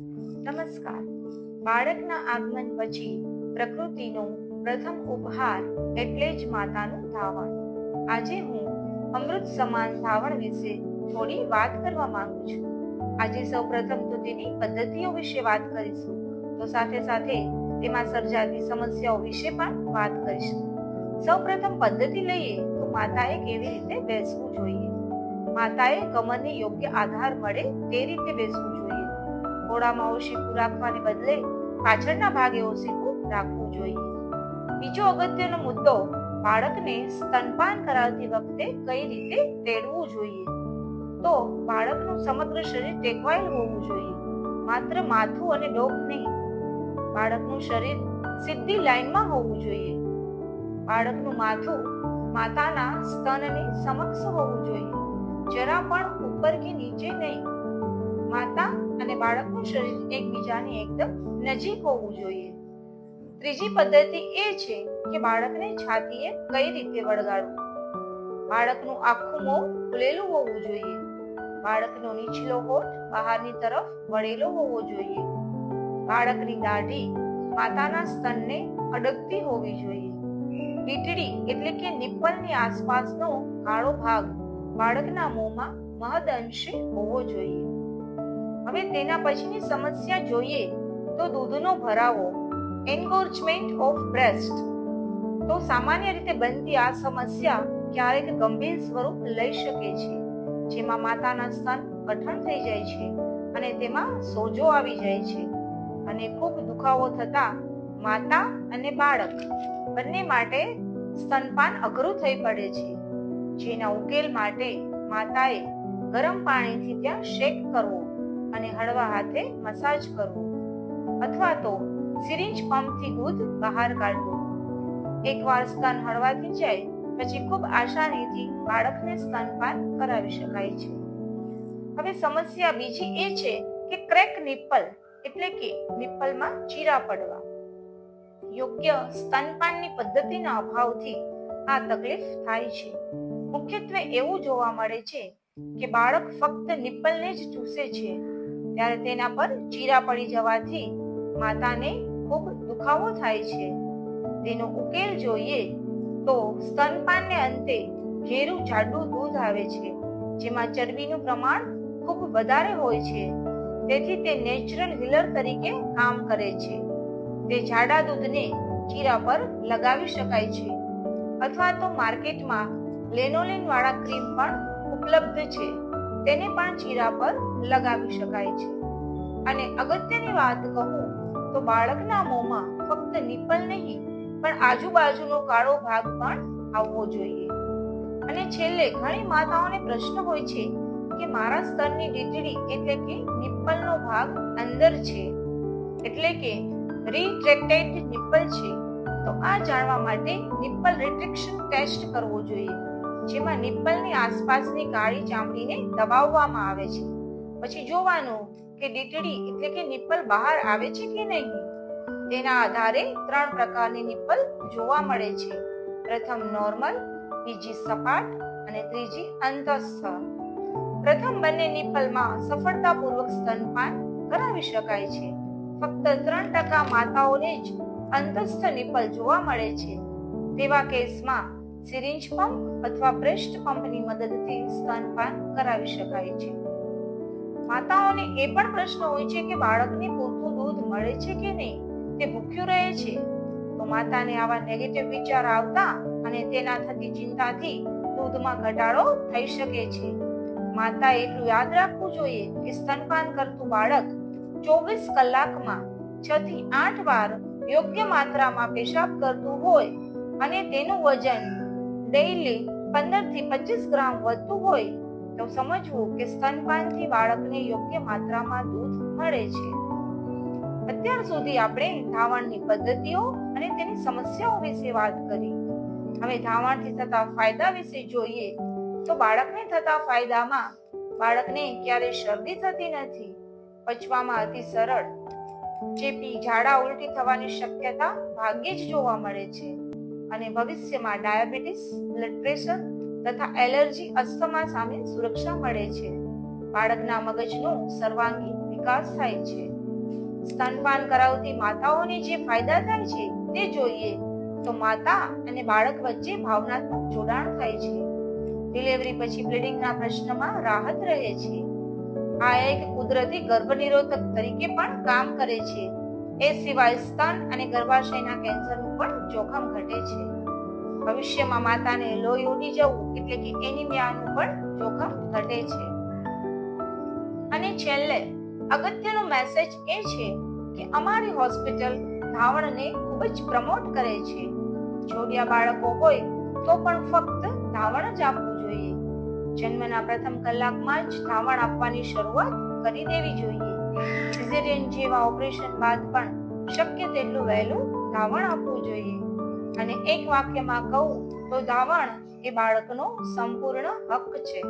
નમસ્કાર. બાળકના આગમન પછી પ્રકૃતિનો પ્રથમ ઉપહાર એટલે જ માતાનું ધાવણ. આજે હું અમૃત સમાન ધાવણ વિશે થોડી વાત કરવા માંગુ છું. આજે સૌપ્રથમ તો તેની પદ્ધતિઓ વિશે વાત કરીશું. તો સાથે સાથે તેમાં સર્જાતી સમસ્યાઓ વિશે પણ વાત કરીશું. સૌપ્રથમ પદ્ધતિ લઈએ તો માતાએ કેવી રીતે બેસવું જોઈએ? માતાએ કમરને યોગ્ય આધાર મળે તે રીતે બેસવું ઘોડામાં ઓશીકું રાખવાને બદલે પાછળના ભાગે ઓશીકું રાખવું જોઈએ. બીજો અગત્યનો મુદ્દો બાળકને સ્તનપાન કરાવતી વખતે કઈ રીતે તેડવું જોઈએ? તો બાળકનું સમગ્ર શરીર ટેકવાયેલ હોવું જોઈએ, માત્ર માથું અને ડોક નહીં. બાળકનું શરીર સીધી લાઈનમાં હોવું જોઈએ. બાળકનું માથું માતાના સ્તનની સમક્ષ હોવું જોઈએ, જરા પણ ઉપર કે નીચે નહીં. માતા અને બાળકનું શરીર એકબીજાની એકદમ નજીક હોવું જોઈએ. ત્રીજી પદ્ધતિ એ છે કે બાળકને છાતીએ કઈ રીતે વળગાડવું? બાળકનું આખું મોં ખુલેલું હોવું જોઈએ. બાળકનો નીચલો હોઠ બહારની તરફ વળેલો હોવો જોઈએ. બાળકની દાઢી માતાના સ્તનને અડકતી હોવી જોઈએ. લીટડી એટલે કે નિપ્પલની આસપાસનો કાળો ભાગ બાળકના મોંમાં મહદ અંશે હોવો જોઈએ. હવે તેના પછીની સમસ્યા જોઈએ તો દૂધનો ભરાવો એન્ગોર્જમેન્ટ ઓફ બ્રેસ્ટ તો સામાન્ય રીતે બનતી આ સમસ્યા ક્યારેક ગંભીર સ્વરૂપ લઈ શકે છે, જેમાં માતાના સ્તન કઠણ થઈ જાય છે અને તેમાં સોજો આવી જાય છે અને ખૂબ દુખાવો થતા માતા અને બાળક બંને માટે સ્તનપાન અઘરું થઈ પડે છે. જેના ઉકેલ માટે માતાએ ગરમ પાણીથી ત્યાં શેક કરવો. અને હળવા હાથે મસાજ કરવો અથવા તો સિરિંજ પંપથી દૂધ બહાર કાઢવું એકવાર સ્તન હળવાથી જાય, પછી ખૂબ આસાનીથી બાળકને સ્તનપાન કરાવી શકાય છે. હવે સમસ્યા બીજી એ છે કે ક્રેક નિપ્પલ એટલે કે નિપ્પલમાં ચીરા પડવા. યોગ્ય સ્તનપાનની પદ્ધતિના અભાવથી આ તકલીફ થાય છે. મુખ્યત્વે એવું જોવા મળે છે કે બાળક ફક્ત નિપ્પલને જ ચૂસે છે ત્યારે તેના પર ચીરા પડી જવાથી માતાને ખૂબ દુખાવો થાય છે. તેનો ઉકેલ જોઈએ તો સ્તનપાનને અંતે ઘેરું જાડું દૂધ આવે છે, જેમાં ચરબીનું પ્રમાણ ખૂબ વધારે હોય છે. તેથી તે નેચરલ હિલર તરીકે કામ કરે છે. તે જાડા દૂધને ચીરા પર લગાવી શકાય છે. અથવા તો માર્કેટમાં લેનોલિન વાળા ક્રીમ પણ ઉપલબ્ધ છે. તેને પણ ચીરા પર લગાવી શકાય છે. અને અગત્યની વાત કહું તો બાળકના મોંમાં ફક્ત નિપલ નહીં, પણ આજુબાજુનો કાળો ભાગ પણ આવવો જોઈએ. અને છેલ્લે ઘણી માતાઓને પ્રશ્ન હોય છે કે મારા સ્તરની ડીટડી એટલે કે નિપ્પલનો ભાગ અંદર છે, એટલે કે રીટ્રેક્ટેડ નિપ્પલ છે, તો આ જાણવા માટે નિપ્પલ રિટ્રેક્શન ટેસ્ટ કરવો જોઈએ. જેમાં નિપ્પલની આસપાસની કાળી ચામડીને દબાવવામાં આવે છે. પછી જોવાનું કે ડીટડી એટલે કે નિપ્પલ બહાર આવે છે કે નહીં? તેના આધારે ત્રણ પ્રકારની નિપ્પલ જોવા મળે છે. પ્રથમ નોર્મલ, બીજી સપાટ અને ત્રીજી અંતસ્થ. પ્રથમ બંને નિપ્પલમાં સફળતાપૂર્વક સ્તનપાન કરાવી શકાય છે. ફક્ત ત્રણ ટકા માતાઓને જ અંતસ્થ નિપ્પલ જોવા મળે છે. તેવા કેસમાં સિરિંજ પંપ અથવા બ્રેસ્ટ પંપની મદદથી સ્તનપાન કરાવી શકાય છે. માતાઓને એ પણ પ્રશ્ન હોય છે કે બાળકને પૂરતું દૂધ મળે છે કે નહીં? તે ભૂખ્યું રહે છે. તો માતાને આવા નેગેટિવ વિચાર આવતા અને તેના થતી ચિંતાથી દૂધમાં ઘટાડો થઈ શકે છે. માતા એટલું યાદ રાખવું જોઈએ કે સ્તનપાન કરતું બાળક ચોવીસ કલાકમાં છ થી આઠ વાર યોગ્ય માત્રામાં પેશાબ કરતું હોય અને તેનું વજન ડેઈલી પંદરથી પચીસ ગ્રામ વધતું હોય તો સમજવું કે સ્તનપાનથી બાળકને યોગ્ય માત્રામાં દૂધ મળે છે. અત્યાર સુધી આપણે ધાવણની પદ્ધતિઓ અને તેની સમસ્યાઓ વિશે વાત કરી. હવે ધાવણથી થતા ફાયદા વિશે જોઈએ તો બાળકને થતા ફાયદામાં બાળકને ક્યારે શરદી થતી નથી, પચવામાં અતિ સરળ, ચેપી, ઝાડા ઉલટી થવાની શક્યતા ભાગ્યે જ જોવા મળે છે. અને ભવિષ્યમાં ડાયાબિટીસ, બ્લડ પ્રેશર તથા એલર્જી અસ્થમા સામે સુરક્ષા મળે છે. બાળકના મગજનો સર્વાંગી વિકાસ થાય છે. સ્તનપાન કરાવતી માતાઓને જે ફાયદા થાય છે તે જોઈએ તો માતા અને બાળક વચ્ચે ભાવનાત્મક જોડાણ થાય છે. ડિલિવરી પછી બ્લીડિંગના પ્રશ્નમાં રાહત રહે છે. આ એક કુદરતી ગર્ભનિરોધક તરીકે પણ કામ કરે છે. એ સિવાય સ્તન અને ગર્ભાશયના કેન્સરનું પણ જોખમ ઘટે છે. ભવિષ્યમાં માતાને લોહી ઉડી જવું એટલે કે એનિમિયાનું પણ જોખમ ઘટે છે. અને છેલ્લે, અગત્યનો મેસેજ એ છે કે અમારી હોસ્પિટલ ધાવણને ખૂબ જ પ્રમોટ કરે છે. જોડિયા બાળકો હોય તો પણ ફક્ત ધાવણ જ આપવું જોઈએ. જન્મના પ્રથમ કલાકમાં જ ધાવણ આપવાની શરૂઆત કરી દેવી જોઈએ. સિઝેરિયન જેવા ઓપરેશન બાદ પણ શક્ય તેટલું વહેલું ધાવણ આપવું જોઈએ. અને એક વાક્યમાં કહું તો ધાવણ એ બાળકનો સંપૂર્ણ હક છે.